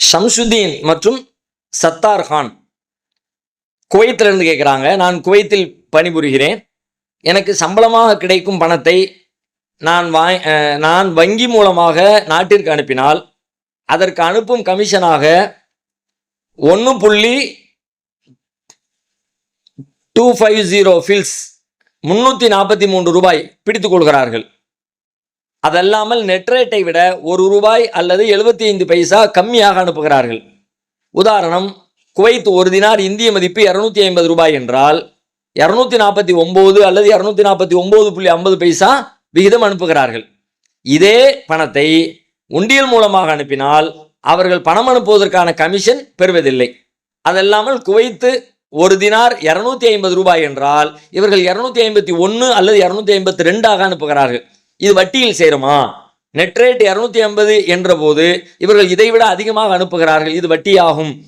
ஷம்சுதீன் மற்றும் சத்தார் கான். குவைத்திலிருந்து கேட்குறாங்க நான் குவைத்தில் பணிபுரிகிறேன். எனக்கு சம்பளமாக கிடைக்கும் பணத்தை நான் வா நான் வங்கி மூலமாக நாட்டிற்கு அனுப்பினால் அதற்கு அனுப்பும் கமிஷனாக ஒன்று புள்ளி டூ ஃபைவ் ஜீரோ ஃபில்ஸ் முந்நூற்றி நாற்பத்தி மூன்று ரூபாய் பிடித்துக் கொள்கிறார்கள். அதல்லாமல் நெட் ரேட்டை விட ஒரு ரூபாய் அல்லது எழுபத்தி ஐந்து பைசா கம்மியாக அனுப்புகிறார்கள். உதாரணம் குவைத் ஒரு தினார் இந்திய மதிப்பு இரநூத்தி ஐம்பது ரூபாய் என்றால் இரநூத்தி நாற்பத்தி ஒம்பது அல்லது இரநூத்தி நாற்பத்தி ஒம்பது புள்ளி ஐம்பது பைசா விகிதம் அனுப்புகிறார்கள். இதே பணத்தை உண்டியல் மூலமாக அனுப்பினால் அவர்கள் பணம் அனுப்புவதற்கான கமிஷன் பெறுவதில்லை. அதல்லாமல் குவைத்து ஒரு தினார் இரநூத்தி ஐம்பது ரூபாய் என்றால் இவர்கள் இரநூத்தி ஐம்பத்தி ஒன்று அல்லது இரநூத்தி ஐம்பத்தி ரெண்டாக அனுப்புகிறார்கள். இது வட்டியில் சேருமா? நெட் ரேட் இரநூத்தி ஐம்பது என்ற போது இவர்கள் இதைவிட அதிகமாக அனுப்புகிறார்கள். இது வட்டியாகும்.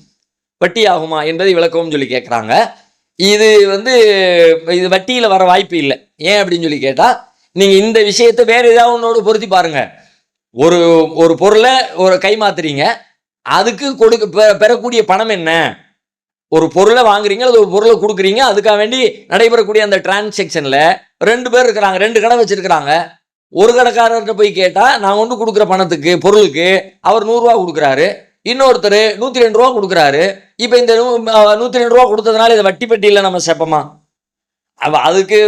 வட்டியாகுமா என்பதை விளக்கவும் சொல்லி கேட்குறாங்க. இது வந்து இது வட்டியில் வர வாய்ப்பு இல்லை. ஏன் அப்படின்னு சொல்லி கேட்டால் நீங்கள் இந்த விஷயத்தை வேறு ஏதாவது ஒன்றோடு பொருத்தி பாருங்கள் ஒரு ஒரு பொருளை ஒரு கை மாத்துறீங்க. அதுக்கு கொடுக்க பெ- பெறக்கூடிய பணம் என்ன? ஒரு பொருளை வாங்குறீங்க அது ஒரு பொருளை கொடுக்குறீங்க அதுக்காக வேண்டி நடைபெறக்கூடிய அந்த டிரான்சாக்ஷனில் ரெண்டு பேர் இருக்கிறாங்க ரெண்டு கடை வச்சிருக்கிறாங்க. ஒரு கடைக்காரர்கிட்ட போய் கேட்டால் நான் ஒன்று கொடுக்குற பணத்துக்கு பொருளுக்கு அவர் நூறுரூவா கொடுக்குறாரு. இன்னொருத்தர் நூற்றி ரெண்டு ரூபா கொடுக்குறாரு. இப்போ இந்த நூற்றி ரெண்டு ரூபா கொடுத்ததுனால இதை வட்டி பெட்டியில் நம்ம செப்பமா? அதுக்கு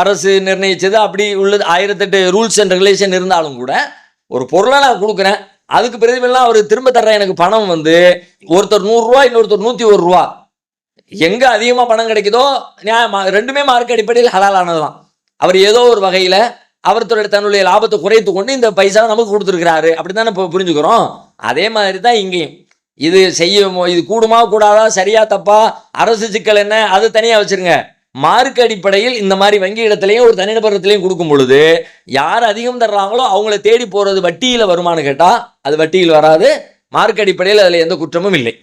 அரசு நிர்ணயிச்சது. அப்படி உள்ளது ஆயிரத்தெட்டு ரூல்ஸ் அண்ட் ரெகுலேஷன் இருந்தாலும் கூட ஒரு பொருளை நான் கொடுக்குறேன். அதுக்கு பிரதிபலாம் அவர் திரும்ப தர்ற எனக்கு பணம் வந்து ஒருத்தர் நூறுரூவா இன்னொருத்தர் நூற்றி ஒரு ரூபா. எங்கே அதிகமாக பணம் கிடைக்குதோ நியாயமா ரெண்டுமே மார்க் அடிப்படையில் ஹலாலானது தான் அவர் ஏதோ ஒரு வகையில் அவர் தன்னுடைய லாபத்தை குறைத்து கொண்டு இந்த பைசா நமக்கு கொடுத்துருக்கிறாரு. அப்படி தானே இப்போ புரிஞ்சுக்கிறோம்? அதே மாதிரி தான் இங்கேயும். இது செய்ய இது கூடுமா கூடாதா சரியா தப்பா அரசு சிக்கல் என்ன அது தனியாக வச்சிருங்க. மார்க் அடிப்படையில் இந்த மாதிரி வங்கி இடத்துலையும் ஒரு தனிநபரத்துலையும் கொடுக்கும் பொழுது யார் அதிகம் தர்றாங்களோ அவங்கள தேடி போகிறது வட்டியில் வருமானு கேட்டால் அது வட்டியில் வராது. மார்க் அடிப்படையில் அதில் எந்த குற்றமும் இல்லை.